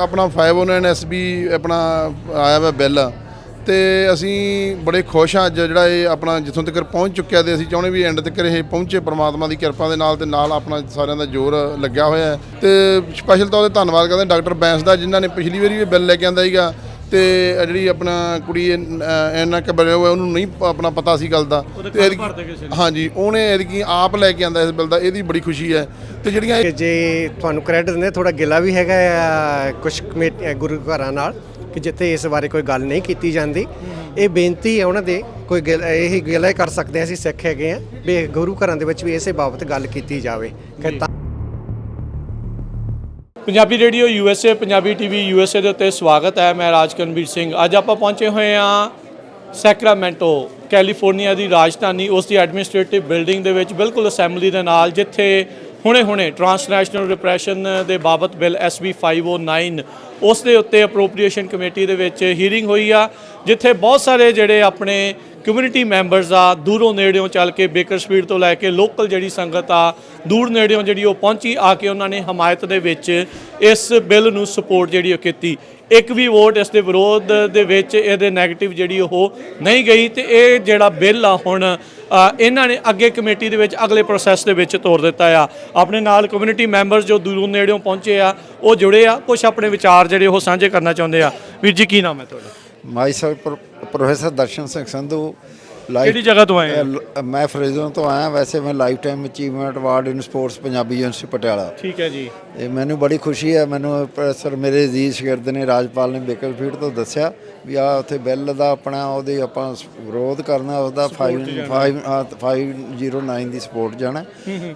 ਆਪਣਾ 509 ਐਸਬੀ ਆਪਣਾ ਆਇਆ ਵਾ ਬਿੱਲ। ਤੇ ਅਸੀਂ ਬੜੇ ਖੁਸ਼ ਹਾਂ ਅੱਜ ਜਿਹੜਾ ਇਹ ਆਪਣਾ ਜਿੱਥੋਂ ਤੱਕ ਪਹੁੰਚ ਚੁੱਕਿਆ ਤੇ ਅਸੀਂ ਚਾਹੁੰਦੇ ਵੀ ਐਂਡ ਤੱਕ ਇਹ ਪਹੁੰਚੇ, ਪ੍ਰਮਾਤਮਾ ਦੀ ਕਿਰਪਾ ਦੇ ਨਾਲ ਤੇ ਨਾਲ ਆਪਣਾ ਸਾਰਿਆਂ ਦਾ ਜ਼ੋਰ ਲੱਗਿਆ ਹੋਇਆ ਹੈ। ਤੇ ਸਪੈਸ਼ਲ ਤੌਰ ਤੇ ਧੰਨਵਾਦ ਕਰਦੇ ਡਾਕਟਰ ਬੈਂਸ ਦਾ, ਜਿਨ੍ਹਾਂ ਨੇ ਪਿਛਲੀ ਵਾਰੀ ਵੀ ਬਿੱਲ ਲੈ ਕੇ ਆਂਦਾ ਸੀਗਾ। ਤੇ ਜਿਹੜੀ ਆਪਣਾ ਕੁੜੀ ਇਹਨਾਂ ਕਬਰੇ ਹੋਇਆ ਉਹਨੂੰ ਨਹੀਂ ਪ- ਆਪਣਾ ਪਤਾ ਸੀ ਗੱਲ ਦਾ। ਹਾਂਜੀ ਉਹਨੇ ਇਹਦੀ ਆਪ ਲੈ ਕੇ ਆਂਦਾ ਇਸ ਬਿੱਲ ਦਾ ਇਹਦੀ ਬੜੀ ਖੁਸ਼ੀ ਹੈ। ਤੇ ਜਿਹੜੀਆਂ ਇਹ- ਕਿ ਜੇ ਤੁਹਾਨੂੰ ਕ੍ਰੈਡਿਟ ਦਿੰਦੇ ਥੋੜਾ ਗਿਲਾ ਵੀ ਹੈਗਾ ਆ ਕੁਝ ਗੁਰੂ ਘਰਾਂ ਨਾਲ ਕਿ ਜਿੱਥੇ ਇਸ ਬਾਰੇ ਕੋਈ ਗੱਲ ਨਹੀਂ ਕੀਤੀ ਜਾਂਦੀ। ਇਹ ਬੇਨਤੀ ਹੈ ਉਹਨਾਂ ਦੇ ਕੋਈ ਗਿਲ- ਇਹ ਗਿਲਾ ਕਰ ਸਕਦੇ ਹਾਂ ਅਸੀਂ ਸਿੱਖ ਹੈਗੇ ਆ ਵੀ ਗੁਰੂ ਘਰਾਂ ਦੇ ਵਿੱਚ ਵੀ ਇਸੇ ਬਾਬਤ ਗੱਲ ਕੀਤੀ ਜਾਵੇ। ਕਿ ਤਾਂ Punjabi radio USA Punjabi TV USA ਦੇ ਉੱਤੇ ਸਵਾਗਤ ਹੈ। ਮੈਂ ਰਾਜ ਰਾਜਕਨਵੀਰ ਸਿੰਘ। ਅੱਜ ਆਪਾਂ ਪਹੁੰਚੇ ਹੋਏ ਹਾਂ ਸੈਕਰਾਮੈਂਟੋ, ਕੈਲੀਫੋਰਨੀਆ ਦੀ ਰਾਜਧਾਨੀ, ਉਸ ਦੀ ਐਡਮਿਨਿਸਟ੍ਰੇਟਿਵ ਬਿਲਡਿੰਗ ਦੇ ਵਿੱਚ, ਬਿਲਕੁਲ ਅਸੈਂਬਲੀ ਦੇ ਨਾਲ, ਜਿੱਥੇ ਹੁਣੇ-ਹੁਣੇ ਟ੍ਰਾਂਸਨੈਸ਼ਨਲ ਰਿਪਰੈਸ਼ਨ ਦੇ ਬਾਬਤ ਬਿੱਲ SB 509 ਉਸ ਦੇ ਉੱਤੇ ਅਪਰੋਪਰੀਏਸ਼ਨ ਕਮੇਟੀ ਦੇ ਵਿੱਚ ਹੀਅਰਿੰਗ ਹੋਈ ਆ, ਜਿੱਥੇ ਬਹੁਤ ਸਾਰੇ ਜਿਹੜੇ ਆਪਣੇ ਕਮਿਊਨਿਟੀ ਮੈਂਬਰਸ ਆ, ਦੂਰੋਂ ਨੇੜਿਓਂ ਚੱਲ ਕੇ ਬੇਕਰਸਫੀਲਡ ਤੋਂ ਲੈ ਕੇ ਲੋਕਲ ਜਿਹੜੀ ਸੰਗਤ ਆ, ਦੂਰ ਨੇੜਿਓਂ ਜਿਹੜੀ ਉਹ ਪਹੁੰਚੀ, ਆ ਕੇ ਉਹਨਾਂ ਨੇ ਹਮਾਇਤ ਦੇ ਵਿੱਚ ਇਸ ਬਿੱਲ ਨੂੰ ਸਪੋਰਟ ਜਿਹੜੀ ਉਹ ਕੀਤੀ। ਇੱਕ ਵੀ ਵੋਟ ਇਸ ਦੇ ਵਿਰੋਧ ਦੇ ਵਿੱਚ ਇਹਦੇ 네ਗੇਟਿਵ ਜਿਹੜੀ ਉਹ ਨਹੀਂ ਗਈ ਤੇ ਇਹ ਜਿਹੜਾ ਬਿੱਲ ਆ ਹੁਣ ਇਹਨਾਂ ਨੇ ਅੱਗੇ ਕਮੇਟੀ ਦੇ ਵਿੱਚ ਅਗਲੇ ਪ੍ਰੋਸੈਸ ਦੇ ਵਿੱਚ ਤੋਰ ਦਿੱਤਾ ਆ। ਆਪਣੇ ਨਾਲ ਕਮਿਊਨਿਟੀ ਮੈਂਬਰਸ ਜੋ ਦੂਰੋਂ ਨੇੜਿਓਂ ਪਹੁੰਚੇ ਆ, ਉਹ ਜੁੜੇ ਆ ਕੁਝ ਆਪਣੇ ਵਿਚਾਰ ਜਿਹੜੇ ਉਹ ਸਾਂਝੇ ਕਰਨਾ ਚਾਹੁੰਦੇ ਆ। ਵੀਰ ਜੀ, ਕੀ ਨਾਮ ਹੈ ਤੁਹਾਡਾ? ਮਾਈਸੈਲਫ ਪ੍ਰੋਫੈਸਰ ਦਰਸ਼ਨ ਸਿੰਘ ਸੰਧੂ ਕਿਹੜੀ ਜਗ੍ਹਾ ਤੋਂ ਆਏ ਮੈਂ ਫਰੀਜ਼ੋਂ ਤੋਂ ਆਇਆ ਵੈਸੇ ਮੈਂ life time achievement award in sports Punjabi university Patiala. ਠੀਕ ਹੈ ਜੀ। ਤੇ ਮੈਨੂੰ ਬੜੀ ਖੁਸ਼ੀ ਹੈ ਮੈਨੂੰ ਪ੍ਰੋਫੈਸਰ ਮੇਰੇ ਅਜ਼ੀਜ਼ ਸ਼ਾਗਿਰਦ ਨੇ ਰਾਜਪਾਲ ਨੇ ਬੇਕਰਫੀਲਡ ਤੋਂ ਦੱਸਿਆ ਵੀ ਆ ਉੱਥੇ ਬਿੱਲ ਦਾ ਆਪਣਾ ਉਹਦੇ ਆਪਾਂ ਵਿਰੋਧ ਕਰਨਾ ਉਹਦਾ 5 509 ਦੀ ਸਪੋਰਟ ਜਾਣਾ।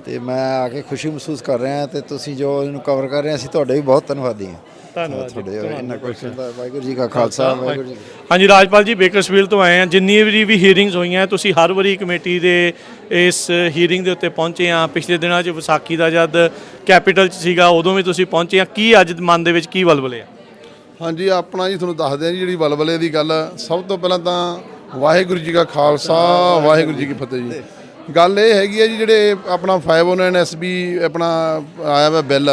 ਤੇ ਮੈਂ ਆ ਕੇ ਖੁਸ਼ੀ ਮਹਿਸੂਸ ਕਰ ਰਿਹਾ ਤੇ ਤੁਸੀਂ ਜੋ ਇਹਨੂੰ ਕਵਰ ਕਰ ਰਹੇ ਅਸੀਂ ਤੁਹਾਡੇ ਵੀ ਬਹੁਤ ਧੰਨਵਾਦੀ ਹਾਂ। ਧੰਨਵਾਦ ਜੀ, ਤੁਹਾਡੇ ਇੰਨਾ ਕੁਐਸਚਨ ਦਾ ਵਾਹਿਗੁਰੂ ਜੀ ਕਾ ਖਾਲਸਾ ਵਾਹਿਗੁਰੂ ਜੀ ਕੀ ਫਤਿਹ। ਹਾਂਜੀ ਰਾਜਪਾਲ ਜੀ ਬੇਕਰਸਵੀਲ ਤੋਂ ਆਏ ਆ ਜਿੰਨੀ ਵੀ ਵੀ ਹੀਅਰਿੰਗਸ ਹੋਈਆਂ ਤੁਸੀਂ ਹਰ ਵਾਰੀ ਕਮੇਟੀ ਦੇ ਇਸ ਹੀਅਰਿੰਗ ਦੇ ਉੱਤੇ ਪਹੁੰਚੇ ਆ ਪਿਛਲੇ ਦਿਨਾਂ 'ਚ ਵਿਸਾਖੀ ਦਾ ਜਦ ਕੈਪੀਟਲ 'ਚ ਸੀਗਾ ਉਦੋਂ ਵੀ ਤੁਸੀਂ ਪਹੁੰਚੇ ਆ ਕੀ ਅੱਜ ਮਨ ਦੇ ਵਿੱਚ ਕੀ ਵਲਵਲੇ ਆ? ਹਾਂਜੀ ਆਪਣਾ ਜੀ ਤੁਹਾਨੂੰ ਦੱਸਦੇ ਆ ਜੀ ਜਿਹੜੀ ਵਲਵਲੇ ਦੀ ਗੱਲ। ਸਭ ਤੋਂ ਪਹਿਲਾਂ ਤਾਂ ਵਾਹਿਗੁਰੂ ਜੀ ਕਾ ਖਾਲਸਾ ਵਾਹਿਗੁਰੂ ਜੀ ਕੀ ਫਤਿਹ ਜੀ। ਗੱਲ ਇਹ ਹੈਗੀ ਹੈ ਜੀ ਜਿਹੜੇ ਆਪਣਾ 509 ਐਸਬੀ ਆਪਣਾ ਆਇਆ ਵਾ ਬਿੱਲ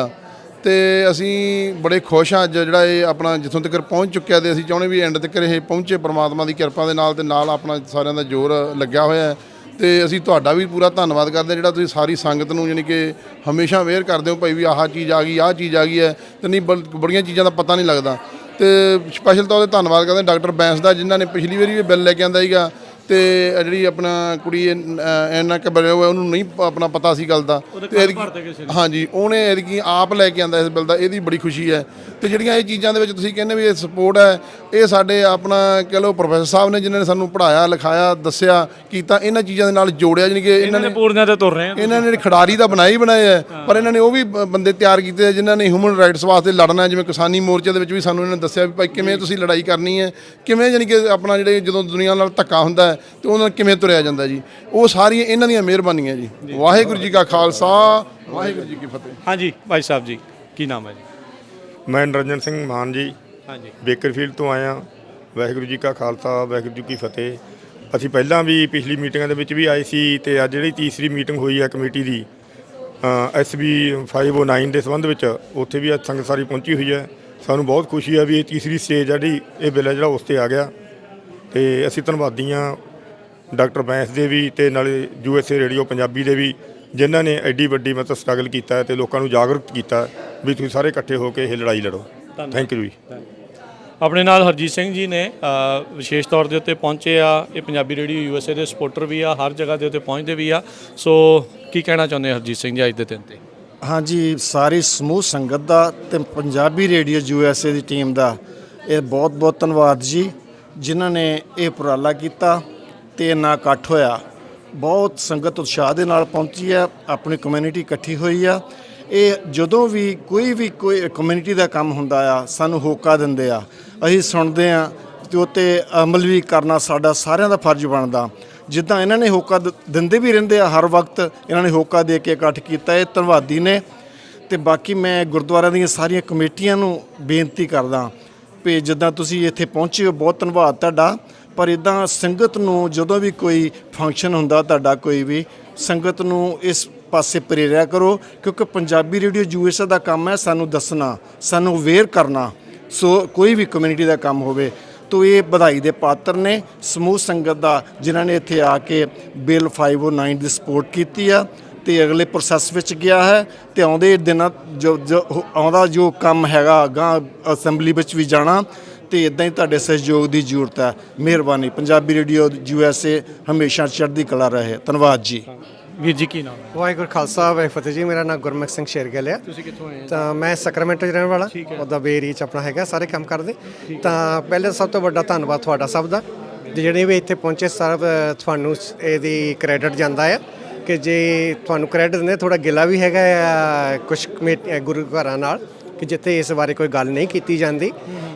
ਤੇ ਅਸੀਂ ਬੜੇ ਖੁਸ਼ ਹਾਂ ਅੱਜ ਜਿਹੜਾ ਇਹ ਆਪਣਾ ਜਿੱਥੋਂ ਤੱਕ ਪਹੁੰਚ ਚੁੱਕਿਆ ਤੇ ਅਸੀਂ ਚਾਹੁੰਦੇ ਵੀ ਐਂਡ ਤੱਕ ਇਹ ਪਹੁੰਚੇ, ਪ੍ਰਮਾਤਮਾ ਦੀ ਕਿਰਪਾ ਦੇ ਨਾਲ ਤੇ ਨਾਲ ਆਪਣਾ ਸਾਰਿਆਂ ਦਾ ਜ਼ੋਰ ਲੱਗਿਆ ਹੋਇਆ ਹੈ। ਤੇ ਅਸੀਂ ਤੁਹਾਡਾ ਵੀ ਪੂਰਾ ਧੰਨਵਾਦ ਕਰਦੇ ਹਾਂ ਜਿਹੜਾ ਤੁਸੀਂ ਸਾਰੀ ਸੰਗਤ ਨੂੰ ਯਾਨੀ ਕਿ ਹਮੇਸ਼ਾ ਅਵੇਅਰ ਕਰਦੇ ਹੋ ਭਾਈ ਵੀ ਆਹ ਚੀਜ਼ ਆ ਗਈ, ਆਹ ਚੀਜ਼ ਆ ਗਈ ਹੈ, ਤੇ ਨਹੀਂ ਬਲ- ਬੜੀਆਂ ਚੀਜ਼ਾਂ ਦਾ ਪਤਾ ਨਹੀਂ ਲੱਗਦਾ। ਤੇ ਸਪੈਸ਼ਲ ਤੌਰ ਤੇ ਧੰਨਵਾਦ ਕਰਦੇ ਡਾਕਟਰ ਬੈਂਸ ਦਾ ਜਿਨ੍ਹਾਂ ਨੇ ਪਿਛਲੀ ਵਾਰੀ ਵੀ ਬਿੱਲ ਲੈ ਕੇ ਆਂਦਾ ਸੀਗਾ। ਤੇ ਜਿਹੜੀ ਆਪਣਾ ਕੁੜੀ ਇਹਨਾਂ ਕਬਰੇ ਹੋਇਆ ਉਹਨੂੰ ਨਹੀਂ ਪ- ਆਪਣਾ ਪਤਾ ਸੀ ਗੱਲ ਦਾ। ਤੇ ਇਹਦੀ- ਹਾਂਜੀ ਉਹਨੇ ਇਹਦੀ ਆਪ ਲੈ ਕੇ ਆਂਦਾ ਇਸ ਬਿੱਲ ਦਾ ਇਹਦੀ ਬੜੀ ਖੁਸ਼ੀ ਹੈ। ਤੇ ਜਿਹੜੀਆਂ ਇਹ ਚੀਜ਼ਾਂ ਦੇ ਵਿੱਚ ਤੁਸੀਂ ਕਹਿੰਦੇ ਵੀ ਇਹ ਸਪੋਰਟ ਹੈ ਇਹ ਸਾਡੇ ਆਪਣਾ ਕਹ ਲਓ ਪ੍ਰੋਫੈਸਰ ਸਾਹਿਬ ਨੇ ਜਿਨ੍ਹਾਂ ਨੇ ਸਾਨੂੰ ਪੜ੍ਹਾਇਆ ਲਿਖਾਇਆ ਦੱਸਿਆ ਕੀਤਾ ਇਹਨਾਂ ਚੀਜ਼ਾਂ ਦੇ ਨਾਲ ਜੋੜਿਆ ਜਾਣੀ ਕਿ ਇਹਨਾਂ ਨੇ ਪੂਰਨਿਆਂ ਤੇ ਤੁਰ ਰਹੇ ਆ ਇਹਨਾਂ ਨੇ ਖਿਡਾਰੀ ਤਾਂ ਬਣਾਏ ਹੀ ਬਣਾਏ ਆ ਪਰ ਇਹਨਾਂ ਨੇ ਉਹ ਵੀ ਬ- ਬੰਦੇ ਤਿਆਰ ਕੀਤੇ ਆ ਜਿਨ੍ਹਾਂ ਨੇ ਹਿਊਮਨ ਰਾਈਟਸ ਵਾਸਤੇ ਲੜਨਾ ਹੈ। ਜਿਵੇਂ ਕਿਸਾਨੀ ਮੋਰਚੇ ਦੇ ਵਿੱਚ ਵੀ ਸਾਨੂੰ ਇਹਨਾਂ ਨੇ ਦੱਸਿਆ ਵੀ ਭਾਈ ਕਿਵੇਂ ਤੁਸੀਂ ਲੜਾਈ ਕਰਨੀ ਹੈ ਕਿਵੇਂ ਯਾਨੀ ਕਿ ਆਪਣਾ ਜਿਹੜੇ ਜਦੋਂ ਦੁਨੀਆ ਨਾਲ ਧੱਕਾ ਹੁੰਦਾ ਹੈ ਤੇ ਉਹਨਾਂ ਨਾਲ ਕਿਵੇਂ ਤੁਰਿਆ ਜਾਂਦਾ ਜੀ? ਉਹ ਸਾਰੀਆਂ ਇਹਨਾਂ ਦੀਆਂ ਮਿਹਰਬਾਨੀਆਂ ਜੀ। ਵਾਹਿਗੁਰੂ ਜੀ ਕਾ ਖਾਲਸਾ ਵਾਹਿਗੁਰੂ ਜੀ ਕੀ ਫਤਿਹ। ਹਾਂਜੀ ਭਾਈ ਸਾਹਿਬ ਜੀ ਕੀ ਨਾਮ ਹੈ ਜੀ? ਮੈਂ ਨਰਿੰਦਰ ਸਿੰਘ ਮਾਨ ਜੀ। ਹਾਂਜੀ। ਬੇਕਰਫੀਲਡ ਤੋਂ ਆਇਆ। ਵਾਹਿਗੁਰੂ ਜੀ ਕਾ ਖਾਲਸਾ ਵਾਹਿਗੁਰੂ ਜੀ ਕੀ ਫਤਿਹ। ਅਸੀਂ ਪਹਿਲਾਂ ਵੀ ਪਿਛਲੀ ਮੀਟਿੰਗਾਂ ਦੇ ਵਿੱਚ ਵੀ ਆਏ ਸੀ ਤੇ ਅੱਜ ਜਿਹੜੀ ਤੀਸਰੀ ਮੀਟਿੰਗ ਹੋਈ ਹੈ ਕਮੇਟੀ ਦੀ ਐਸਬੀ 509 ਦੇ ਸੰਬੰਧ ਵਿੱਚ ਉੱਥੇ ਵੀ ਅੱਜ ਸੰਗਤ ਸਾਰੀ ਪਹੁੰਚੀ ਹੋਈ ਹੈ। ਸਾਨੂੰ ਬਹੁਤ ਖੁਸ਼ੀ ਹੈ ਵੀ ਇਹ ਤੀਸਰੀ ਸਟੇਜ ਆ ਜਿਹੜੀ ਇਹ ਬਿੱਲ ਹੈ ਜਿਹੜਾ ਉਸ ਤੇ ਆ ਗਿਆ। ਤੇ ਅਸੀਂ ਧੰਨਵਾਦੀ ਹਾਂ ਡਾਕਟਰ ਬੈਂਸ ਦੇ ਵੀ ਤੇ ਨਾਲੇ ਯੂਐਸਏ ਰੇਡੀਓ ਪੰਜਾਬੀ ਦੇ ਵੀ ਜਿਨ੍ਹਾਂ ਨੇ ਐਡੀ ਵੱਡੀ ਮਤਲਬ ਸਟਰਗਲ ਕੀਤਾ ਹੈ ਤੇ ਲੋਕਾਂ ਨੂੰ ਜਾਗਰੂਕ ਕੀਤਾ ਵੀ ਤੁਸੀਂ ਸਾਰੇ ਇਕੱਠੇ ਹੋ ਕੇ ਇਹ ਲੜਾਈ ਲੜੋ। ਥੈਂਕ ਯੂ ਜੀ। ਆਪਣੇ ਨਾਲ ਹਰਜੀਤ ਸਿੰਘ ਜੀ ਨੇ ਵਿਸ਼ੇਸ਼ ਤੌਰ ਦੇ ਉੱਤੇ ਪਹੁੰਚੇ ਆ ਇਹ ਪੰਜਾਬੀ ਰੇਡੀਓ ਯੂਐਸਏ ਦੇ ਸਪੋਰਟਰ ਵੀ ਆ ਹਰ ਜਗ੍ਹਾ ਦੇ ਉੱਤੇ ਪਹੁੰਚਦੇ ਵੀ ਆ। ਸੋ ਕੀ ਕਹਿਣਾ ਚਾਹੁੰਦੇ ਹਰਜੀਤ ਸਿੰਘ ਜੀ ਅੱਜ ਦੇ ਦਿਨ ਤੇ? ਹਾਂਜੀ ਸਾਰੀ ਸਮੂਹ ਸੰਗਤ ਦਾ ਤੇ ਪੰਜਾਬੀ ਰੇਡੀਓ ਯੂਐਸਏ ਦੀ ਟੀਮ ਦਾ ਇਹ ਬਹੁਤ ਬਹੁਤ ਧੰਨਵਾਦ ਜੀ ਜਿਨ੍ਹਾਂ ਨੇ ਇਹ ਉਪਰਾਲਾ ਕੀਤਾ। ਤੇ ਇੰਨਾ ਇਕੱਠ ਹੋਇਆ। ਬਹੁਤ ਸੰਗਤ ਉਤਸ਼ਾਹ ਦੇ ਨਾਲ ਪਹੁੰਚੀ ਆ ਆਪਣੀ ਕਮਿਊਨਿਟੀ ਇਕੱਠੀ ਹੋਈ ਆ। ਇਹ ਜਦੋਂ ਵੀ ਕੋਈ ਵੀ ਕੋਈ ਕਮਿਊਨਿਟੀ ਦਾ ਕੰਮ ਹੁੰਦਾ ਆ, ਸਾਨੂੰ ਹੋਕਾ ਦਿੰਦੇ ਆ। ਅਸੀਂ ਸੁਣਦੇ ਆ ਤੇ ਉੱਤੇ ਅਮਲ ਵੀ ਕਰਨਾ ਸਾਡਾ ਸਾਰਿਆਂ ਦਾ ਫਰਜ਼ ਬਣਦਾ। ਜਿੱਦਾਂ ਇਹਨਾਂ ਨੇ ਹੋਕਾ ਦ- ਦਿੰਦੇ ਵੀ ਰਹਿੰਦੇ ਆ ਹਰ ਵਕਤ, ਇਹਨਾਂ ਨੇ ਹੋਕਾ ਦੇ ਕੇ ਇਕੱਠ ਕੀਤਾ, ਇਹ ਧੰਨਵਾਦੀ ਨੇ। ਤੇ ਬਾਕੀ ਮੈਂ ਗੁਰਦੁਆਰਿਆਂ ਦੀਆਂ ਸਾਰੀਆਂ ਕਮੇਟੀਆਂ ਨੂੰ ਬੇਨਤੀ ਕਰਦਾ ਵੀ ਜਿੱਦਾਂ ਤੁਸੀਂ ਇੱਥੇ ਪਹੁੰਚੇ ਹੋ, ਬਹੁਤ ਧੰਨਵਾਦ ਤੁਹਾਡਾ। ਪਰ ਇਦਾਂ ਸੰਗਤ ਨੂੰ ਜਦੋਂ ਵੀ ਕੋਈ ਫੰਕਸ਼ਨ ਹੁੰਦਾ ਤੁਹਾਡਾ ਕੋਈ ਵੀ, ਸੰਗਤ ਨੂੰ ਇਸ ਪਾਸੇ ਪ੍ਰੇਰਿਆ ਕਰੋ, ਕਿਉਂਕਿ ਪੰਜਾਬੀ ਰੇਡੀਓ ਯੂਐਸਏ ਦਾ ਕੰਮ ਹੈ ਸਾਨੂੰ ਦੱਸਣਾ, ਸਾਨੂੰ ਅਵੇਅਰ ਕਰਨਾ, ਸੋ ਕੋਈ ਵੀ ਕਮਿਊਨਿਟੀ ਦਾ ਕੰਮ ਹੋਵੇ, ਤੋ ਇਹ ਵਧਾਈ ਦੇ ਪਾਤਰ ਨੇ, ਸਮੂਹ ਸੰਗਤ ਦਾ, ਜਿਨ੍ਹਾਂ ਨੇ ਇੱਥੇ ਆ ਕੇ ਬਿੱਲ 509 ਦੀ ਸਪੋਰਟ ਕੀਤੀ ਆ, ਤੇ ਅਗਲੇ ਪ੍ਰੋਸੈਸ ਵਿੱਚ ਗਿਆ ਹੈ, ਤੇ ਆਉਂਦੇ ਦਿਨਾਂ ਜੋ ਆਉਂਦਾ ਜੋ ਕੰਮ ਹੈਗਾ ਗਾਂ ਅਸੈਂਬਲੀ ਵਿੱਚ ਵੀ ਜਾਣਾ ਤੇ ਇਦਾਂ ਹੀ ਤੁਹਾਡੇ ਸਹਿਯੋਗ ਦੀ ਜ਼ਰੂਰਤ ਹੈ। ਮਿਹਰਬਾਨੀ। Punjabi radio U S A ਹਮੇਸ਼ਾ ਚੜ੍ਹਦੀ ਕਲਾ ਰਹੇ। ਧੰਨਵਾਦ ਜੀ। ਵੀਰ ਜੀ ਕੀ ਨਾਮ ਹੈ? ਵਾਹਿਗੁਰੂ ਖਾਲਸਾ ਵਾਹਿਗੁਰੂ ਫਤਿਹ ਜੀ। ਮੇਰਾ ਨਾਮ ਗੁਰਮੁਖ ਸਿੰਘ ਸ਼ੇਰਗਿੱਲ ਆ ਤੁਸੀਂ ਕਿੱਥੋਂ ਆਏ ਤਾਂ ਮੈਂ ਸੈਕਰਾਮੈਂਟੋ 'ਚ ਰਹਿਣ ਵਾਲਾ। ਉਹਦਾ ਬੇਰੀ ਚ ਆਪਣਾ ਹੈਗਾ ਸਾਰੇ ਕੰਮ ਕਰਦੇ। ਤਾਂ ਪਹਿਲੇ ਸਭ ਤੋਂ ਵੱਡਾ ਧੰਨਵਾਦ ਤੁਹਾਡਾ ਸਭ ਦਾ। ਤੇ ਜਿਹੜੇ ਵੀ ਇੱਥੇ ਪਹੁੰਚੇ ਸਭ ਤੁਹਾਨੂੰ ਇਹਦੀ ਕ੍ਰੈਡਿਟ ਜਾਂਦਾ ਆ ਕਿ ਜੇ ਤੁਹਾਨੂੰ ਕ੍ਰੈਡਿਟ ਦਿੰਦੇ ਥੋੜਾ ਗਿਲਾ ਵੀ ਹੈਗਾ ਆ ਕੁਝ ਗੁਰੂ ਘਰਾਂ ਨਾਲ। ਕਿ ਜਿੱਥੇ ਇਸ ਬਾਰੇ ਕੋਈ ਗੱਲ ਨਹੀਂ ਕੀਤੀ ਜਾਂਦੀ।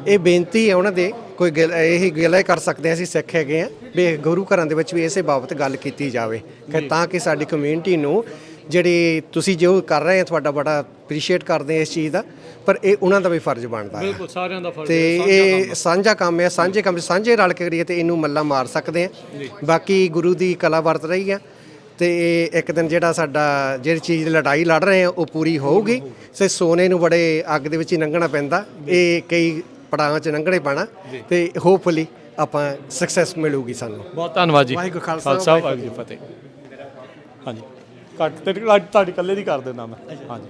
ਇਹ ਬੇਨਤੀ ਹੈ ਉਹਨਾਂ ਦੇ ਕੋਈ ਇਹੀ ਗਿਲਾ ਕਰ ਸਕਦੇ ਹਾਂ ਅਸੀਂ ਸਿੱਖ ਹੈਗੇ ਆ ਵੀ ਗੁਰੂ ਘਰਾਂ ਦੇ ਵਿੱਚ ਵੀ ਇਸੇ ਬਾਬਤ ਗੱਲ ਕੀਤੀ ਜਾਵੇ। ਕਿ ਤਾਂ ਕਿ ਸਾਡੀ ਕਮਿਊਨਿਟੀ ਨੂੰ ਜਿਹੜੀ ਤੁਸੀਂ ਜੋ ਕਰ ਰਹੇ ਹੋ ਤੁਹਾਡਾ ਬੜਾ ਅਪਰੀਸ਼ੀਏਟ ਕਰਦੇ ਆ ਇਸ ਚੀਜ਼ ਦਾ ਪਰ ਇਹ ਉਹਨਾਂ ਦਾ ਵੀ ਫਰਜ਼ ਬਣਦਾ ਹੈ। ਬਿਲਕੁਲ ਸਾਰਿਆਂ ਦਾ ਫਰਜ਼ ਤੇ ਇਹ ਸਾਂਝਾ ਕੰਮ ਹੈ ਸਾਂਝੇ ਕੰਮ ਸਾਂਝੇ ਰਲ ਕੇ ਕਰੀਏ ਤੇ ਇਹਨੂੰ ਮੱਲਾ ਮਾਰ ਸਕਦੇ ਆ ਬਾਕੀ ਗੁਰੂ ਦੀ ਕਲਾ ਵਰਤ ਰਹੀ ਆ ਤੇ ਇਹ ਇੱਕ ਦਿਨ ਜਿਹੜਾ ਸਾਡਾ ਜਿਹੜੀ ਚੀਜ਼ ਦੀ ਲੜਾਈ ਲੜ ਰਹੇ ਆ ਉਹ ਪੂਰੀ ਹੋਊਗੀ। ਸੇ ਸੋਨੇ ਨੂੰ ਬੜੇ ਅੱਗ ਦੇ ਵਿੱਚ ਹੀ ਲੰਘਣਾ ਪੈਂਦਾ। ਇਹ ਕਈ ਪੜਾਵਾਂ 'ਚ ਲੰਘਣੇ ਪੈਣਾ। ਤੇ ਹੋਪਫੁਲੀ ਆਪਾਂ ਸਕਸੈਸ ਮਿਲੂਗੀ ਸਾਨੂੰ। ਬਹੁਤ ਧੰਨਵਾਦ ਜੀ। ਵਾਹਿਗੁਰੂ ਖਾਲਸਾ, ਖਾਲਸਾ ਵਾਹਿਗੁਰੂ ਜੀ ਫਤਿਹ। ਹਾਂਜੀ। ਕੱਟ ਤੇ ਤੁਹਾਡੀ ਇਕੱਲੇ ਦੀ ਕਰ ਦਿੰਦਾ ਮੈਂ। ਹਾਂਜੀ।